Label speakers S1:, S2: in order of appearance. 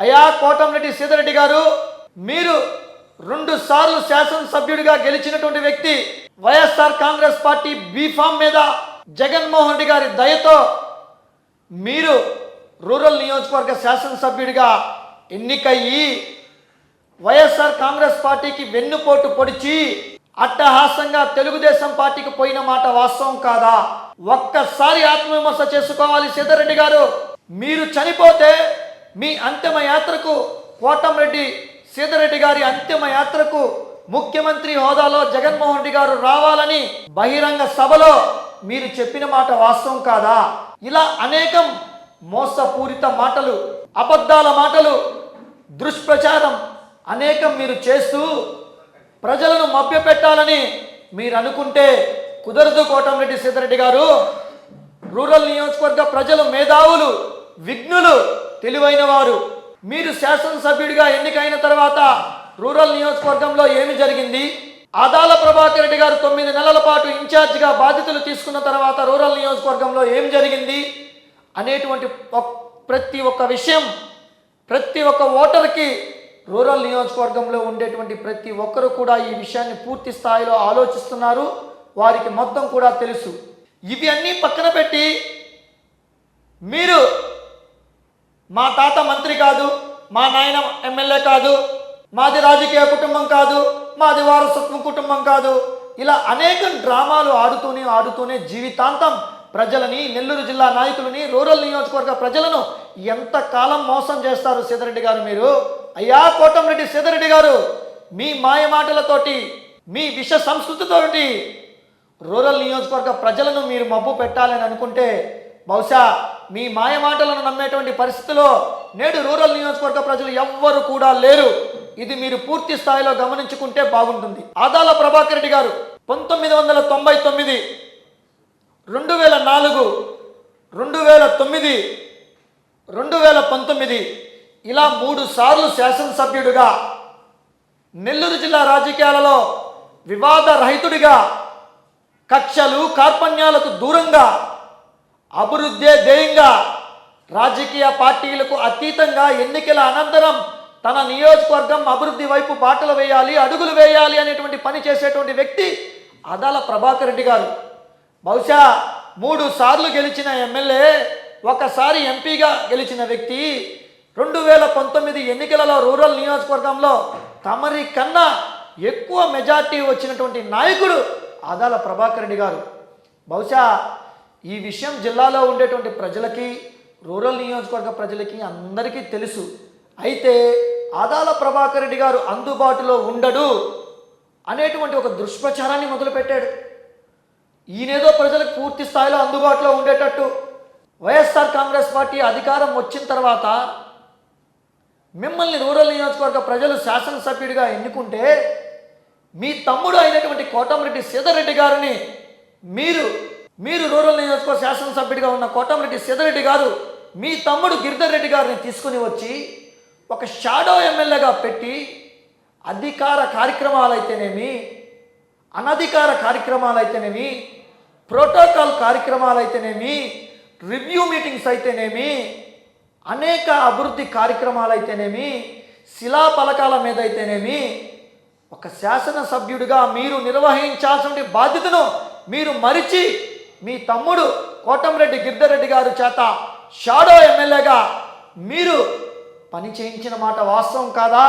S1: అయ్యా కోటంరెడ్డి సీతారెడ్డి గారు మీరు రెండు సార్లు శాసనసభ్యుడిగా గెలిచినటువంటి వ్యక్తి వైఎస్ఆర్ కాంగ్రెస్ పార్టీ బీఫామ్ మీద జగన్మోహన్ రెడ్డి గారి దయతో మీరు రూరల్ నియోజకవర్గ శాసనసభ్యుడిగా ఎన్నికయ్యి వైఎస్ఆర్ కాంగ్రెస్ పార్టీకి వెన్నుపోటు పొడిచి అట్టహాసంగా తెలుగుదేశం పార్టీకి పోయిన మాట వాస్తవం కాదా? ఒక్కసారి ఆత్మవిమర్శ చేసుకోవాలి సీతారెడ్డి గారు. మీరు చనిపోతే మీ అంతిమ యాత్రకు కోటంరెడ్డి సీతారెడ్డి గారి అంతిమ యాత్రకు ముఖ్యమంత్రి హోదాలో జగన్మోహన్ రెడ్డి గారు రావాలని బహిరంగ సభలో మీరు చెప్పిన మాట వాస్తవం కాదా? ఇలా అనేకం మోసపూరిత మాటలు అబద్ధాల మాటలు దుష్ప్రచారం అనేకం మీరు చేస్తూ ప్రజలను మభ్యపెట్టాలని మీరు అనుకుంటే కుదరదు కోటంరెడ్డి సీతారెడ్డి గారు. రూరల్ నియోజకవర్గ ప్రజలు మేధావులు విఘ్నులు తెలివైన వారు మీరు శాసనసభ్యుడిగా ఎన్నికైన తర్వాత రూరల్ నియోజకవర్గంలో ఏమి జరిగింది? ఆదాల ప్రభాకర్ రెడ్డి గారు తొమ్మిది నెలల పాటు ఇన్ఛార్జిగా బాధ్యతలు తీసుకున్న తర్వాత రూరల్ నియోజకవర్గంలో ఏం జరిగింది? అనేటువంటి ప్రతి ఒక్క విషయం ప్రతి ఒక్క ఓటర్కి రూరల్ నియోజకవర్గంలో ఉండేటువంటి ప్రతి ఒక్కరు కూడా ఈ విషయాన్ని పూర్తి స్థాయిలో ఆలోచిస్తున్నారు. వారికి మొత్తం కూడా తెలుసు. ఇవి అన్నీ పక్కన పెట్టి మీరు మా తాత మంత్రి కాదు మా నాయన ఎమ్మెల్యే కాదు మాది రాజకీయ కుటుంబం కాదు మాది వారసత్వం కుటుంబం కాదు. ఇలా అనేక డ్రామాలు ఆడుతూనే ఆడుతూనే జీవితాంతం ప్రజలని నెల్లూరు జిల్లా నాయకులని రూరల్ నియోజకవర్గ ప్రజలను ఎంతకాలం మోసం చేస్తారు సీతారెడ్డి గారు మీరు? అయ్యా కోటంరెడ్డి సీతారెడ్డి గారు మీ మాయ మాటలతోటి మీ విష సంస్కృతితోటి రూరల్ నియోజకవర్గ ప్రజలను మీరు మబ్బు పెట్టాలని అనుకుంటే బహుశా మీ మాయ మాటలను నమ్మేటువంటి పరిస్థితిలో నేడు రూరల్ నియోజకవర్గ ప్రజలు ఎవ్వరు కూడా లేరు. ఇది మీరు పూర్తి స్థాయిలో గమనించుకుంటే బాగుంటుంది. ఆదాల ప్రభాకర్ రెడ్డి గారు పంతొమ్మిది వందల తొంభై తొమ్మిది రెండు వేల నాలుగు రెండు వేల తొమ్మిది రెండు వేల పంతొమ్మిది ఇలా మూడు సార్లు శాసనసభ్యుడిగా నెల్లూరు జిల్లా రాజకీయాలలో వివాద రహితుడిగా కక్షలు కార్పణ్యాలకు దూరంగా అభివృద్ధే ధ్యేయంగా రాజకీయ పార్టీలకు అతీతంగా ఎన్నికల అనంతరం తన నియోజకవర్గం అభివృద్ధి వైపు బాటలు వేయాలి అడుగులు వేయాలి అనేటువంటి పని చేసేటువంటి వ్యక్తి అదాల ప్రభాకర్ రెడ్డి గారు. బహుశా మూడు సార్లు గెలిచిన ఎమ్మెల్యే ఒకసారి ఎంపీగా గెలిచిన వ్యక్తి రెండు వేల పంతొమ్మిది ఎన్నికలలో రూరల్ నియోజకవర్గంలో తమరి కన్నా ఎక్కువ మెజార్టీ వచ్చినటువంటి నాయకుడు ఆదాల ప్రభాకర్ రెడ్డి గారు. బహుశా ఈ విషయం జిల్లాలో ఉండేటువంటి ప్రజలకి రూరల్ నియోజకవర్గ ప్రజలకి అందరికీ తెలుసు. అయితే ఆదాల ప్రభాకర్ రెడ్డి గారు అందుబాటులో ఉండడు అనేటువంటి ఒక దుష్ప్రచారాన్ని మొదలుపెట్టాడు. ఈయనేదో ప్రజలకు పూర్తి స్థాయిలో అందుబాటులో ఉండేటట్టు వైఎస్ఆర్ కాంగ్రెస్ పార్టీ అధికారం వచ్చిన తర్వాత మిమ్మల్ని రూరల్ నియోజకవర్గ ప్రజలు శాసనసభ్యుడిగా ఎన్నుకుంటే మీ తమ్ముడు అయినటువంటి కోటంరెడ్డి సీతారెడ్డి గారిని మీరు మీరు రూరల్ నియోజకవర్గ శాసనసభ్యుడిగా ఉన్న కోటంరెడ్డి సిద్ధరెడ్డి గారు మీ తమ్ముడు గిరిధర్ రెడ్డి గారిని తీసుకుని వచ్చి ఒక షాడో ఎమ్మెల్యేగా పెట్టి అధికార కార్యక్రమాలైతేనేమి అనధికార కార్యక్రమాలైతేనేమి ప్రోటోకాల్ కార్యక్రమాలైతేనేమి రివ్యూ మీటింగ్స్ అయితేనేమి అనేక అభివృద్ధి కార్యక్రమాలైతేనేమి శిలాఫలకాల మీద అయితేనేమి ఒక శాసనసభ్యుడిగా మీరు నిర్వహించాల్సిన బాధ్యతను మీరు మరిచి మీ తమ్ముడు కోటంరెడ్డి గిద్దరెడ్డి గారు చేత షాడో ఎమ్మెల్యేగా మీరు పని చేయించిన మాట వాస్తవం కాదా?